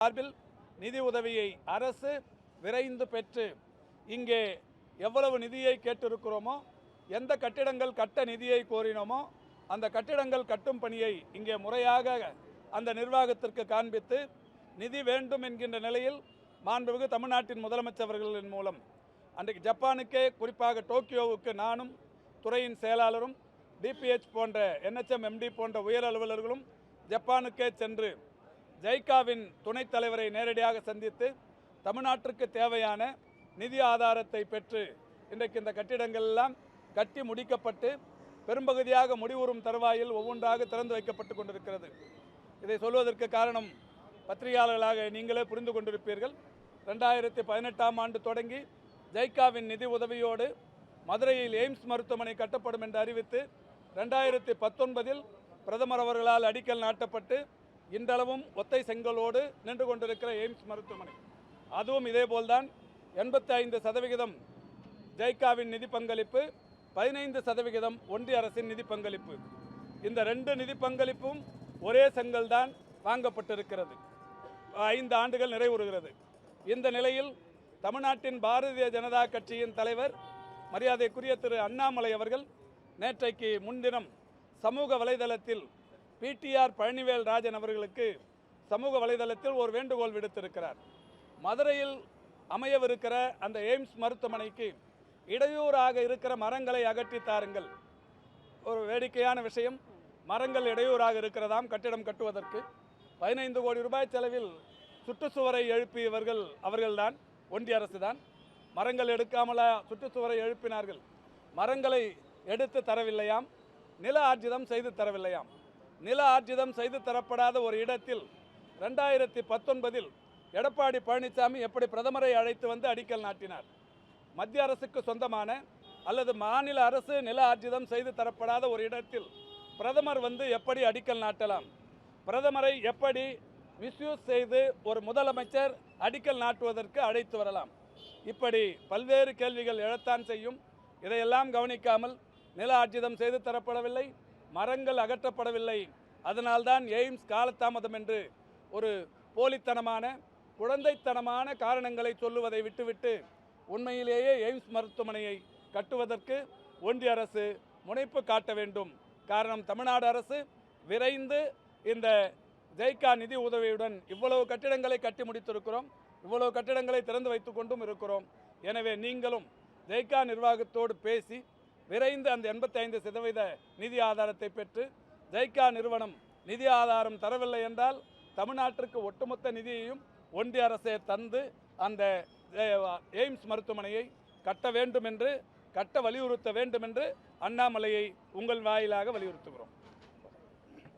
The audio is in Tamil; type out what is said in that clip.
சார்பில் நிதி உதவியை அரசு விரைந்து பெற்று இங்கே எவ்வளவு நிதியை கேட்டிருக்கிறோமோ எந்த கட்டிடங்கள் கட்ட நிதியை கோரினோமோ அந்த கட்டிடங்கள் கட்டும் பணியை இங்கே முறையாக அந்த நிர்வாகத்திற்கு காண்பித்து நிதி வேண்டும் என்கின்ற நிலையில் மாண்புமிகு தமிழ்நாட்டின் முதலமைச்சர்களின் மூலம் அன்றைக்கு ஜப்பானுக்கே குறிப்பாக டோக்கியோவுக்கு நானும் துறையின் செயலாளரும் டிபிஹெச் போன்ற என்ஹெச்எம் எம்டி போன்ற உயர் அலுவலர்களும் ஜப்பானுக்கே சென்று ஜைகாவின் துணைத் தலைவரை நேரடியாக சந்தித்து தமிழ்நாட்டிற்கு தேவையான நிதி ஆதாரத்தை பெற்று இன்றைக்கு இந்த கட்டிடங்கள் எல்லாம் கட்டி முடிக்கப்பட்டு பெரும்பகுதியாக முடிவுறும் தருவாயில் ஒவ்வொன்றாக திறந்து வைக்கப்பட்டு கொண்டிருக்கிறது. இதை சொல்வதற்கு காரணம் பத்திரிகையாளர்களாக நீங்களே புரிந்து கொண்டிருப்பீர்கள். ரெண்டாயிரத்தி பதினெட்டாம் ஆண்டு தொடங்கி ஜைகாவின் நிதி உதவியோடு மதுரையில் எய்ம்ஸ் மருத்துவமனை கட்டப்படும் என்று அறிவித்து ரெண்டாயிரத்தி பத்தொன்பதில் பிரதமர் அவர்களால் அடிக்கல் நாட்டப்பட்டு இன்றளவும் ஒத்தை செங்கலோடு நின்று கொண்டிருக்கிற எய்ம்ஸ் மருத்துவமனை. அதுவும் இதேபோல்தான் எண்பத்தி ஐந்து சதவிகிதம் ஜெய்காவின் நிதி பங்களிப்பு பதினைந்து சதவிகிதம் ஒன்றிய அரசின் நிதி பங்களிப்பு. இந்த ரெண்டு நிதி பங்களிப்பும் ஒரே செங்கல் தான் வாங்கப்பட்டிருக்கிறது. ஐந்து ஆண்டுகள் நிறைவுறுகிறது. இந்த நிலையில் தமிழ்நாட்டின் பாரதிய ஜனதா கட்சியின் தலைவர் மரியாதைக்குரிய திரு அண்ணாமலை அவர்கள் நேற்றைக்கு முன்தினம் சமூக வலைதளத்தில் பிடிஆர் பழனிவேல் ராஜன் அவர்களுக்கு சமூக வலைதளத்தில் ஒரு வேண்டுகோள் விடுத்திருக்கிறார். மதுரையில் அமையவிருக்கிற அந்த எய்ம்ஸ் மருத்துவமனைக்கு இடையூறாக இருக்கிற மரங்களை அகற்றி தாருங்கள். ஒரு வேடிக்கையான விஷயம். மரங்கள் இடையூறாக இருக்கிறதாம் கட்டிடம் கட்டுவதற்கு. பதினைந்து கோடி ரூபாய் செலவில் சுற்றுச்சுவரை எழுப்பியவர்கள் அவர்கள்தான் ஒன்றிய அரசு தான் மரங்கள் எடுக்காமலா சுற்றுச்சுவரை எழுப்பினார்கள். மரங்களை எடுத்து தரவில்லையாம். நில ஆர்ஜிதம் செய்து தரவில்லையாம். நில ஆர்ஜிதம் செய்து தரப்படாத ஒரு இடத்தில் ரெண்டாயிரத்தி பத்தொன்பதில் எடப்பாடி பழனிசாமி எப்படி பிரதமரை அழைத்து வந்து அடிக்கல் நாட்டினார்? மத்திய அரசுக்கு சொந்தமான அல்லது மாநில அரசு நில ஆர்ஜிதம் செய்து தரப்படாத ஒரு இடத்தில் பிரதமர் வந்து எப்படி அடிக்கல் நாட்டலாம்? பிரதமரை எப்படி மிஸ்யூஸ் செய்து ஒரு முதலமைச்சர் அடிக்கல் நாட்டுவதற்கு அழைத்து வரலாம்? இப்படி பல்வேறு கேள்விகள் எழத்தான் செய்யும். இதையெல்லாம் கவனிக்காமல் நில ஆர்ஜிதம் செய்து தரப்படவில்லை. மரங்கள் அகற்றப்படவில்லை. அதனால்தான் எய்ம்ஸ் காலதாமதம் என்று ஒரு போலித்தனமான குழந்தைத்தனமான காரணங்களை சொல்லுவதை விட்டுவிட்டு உண்மையிலேயே எய்ம்ஸ் மருத்துவமனையை கட்டுவதற்கு ஒன்றிய அரசு முனைப்பு காட்ட வேண்டும். காரணம் தமிழ்நாடு அரசு விரைந்து இந்த ஜெய்கா நிதி உதவியுடன் இவ்வளவு கட்டிடங்களை கட்டி முடித்திருக்கிறோம். இவ்வளவு கட்டிடங்களை திறந்து வைத்து கொண்டும் இருக்கிறோம். எனவே நீங்களும் ஜெய்கா நிர்வாகத்தோடு பேசி விரைந்து அந்த எண்பத்தி ஐந்து சதவீத நிதி ஆதாரத்தை பெற்று ஜெய்கா நிறுவனம் நிதி ஆதாரம் தரவில்லை என்றால் தமிழ்நாட்டிற்கு ஒட்டுமொத்த நிதியையும் ஒன்றிய அரசே தந்து அந்த எய்ம்ஸ் மருத்துவமனையை கட்ட வேண்டும் என்று கட்ட வலியுறுத்த வேண்டும் என்று அண்ணாமலையை உங்கள் வாயிலாக வலியுறுத்துகிறோம்.